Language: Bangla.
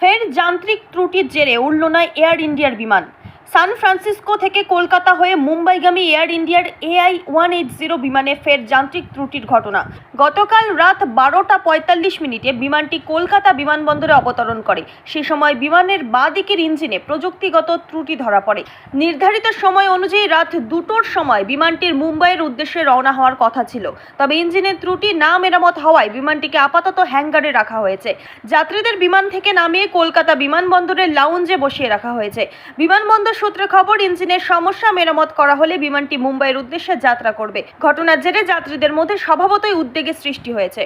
ফের যান্ত্রিক ত্রুটির জেরে উড়ল না এয়ার ইন্ডিয়ার বিমান। সান ফ্রান্সিসকো থেকে কলকাতা হয়ে মুম্বাইগামী এয়ার ইন্ডিয়ার এআই ওয়ান এইট জিরো বিমানে ফের যান্ত্রিক ত্রুটির ঘটনা। গতকাল রাত বারোটা পঁয়তাল্লিশ মিনিটে বিমানটি কলকাতা বিমানবন্দরে অবতরণ করে। সে সময় বিমানের বাঁ দিকের ইঞ্জিনে প্রযুক্তিগত ত্রুটি ধরা পড়ে। নির্ধারিত সময় অনুযায়ী রাত দুটোর সময় বিমানটির মুম্বাইয়ের উদ্দেশ্যে রওনা হওয়ার কথা ছিল। তবে ইঞ্জিনের ত্রুটি না মেরামত হওয়ায় বিমানটিকে আপাতত হ্যাঙ্গারে রাখা হয়েছে। যাত্রীদের বিমান থেকে নামিয়ে কলকাতা বিমানবন্দরের লাউঞ্জে বসিয়ে রাখা হয়েছে। বিমানবন্দর সূত্রে খবর, ইঞ্জিনের সমস্যা মেরামত করা হলে বিমানটি মুম্বাইয়ের উদ্দেশ্যে যাত্রা করবে। ঘটনার জেরে যাত্রীদের মধ্যে স্বভাবতই উদ্বেগের সৃষ্টি হয়েছে।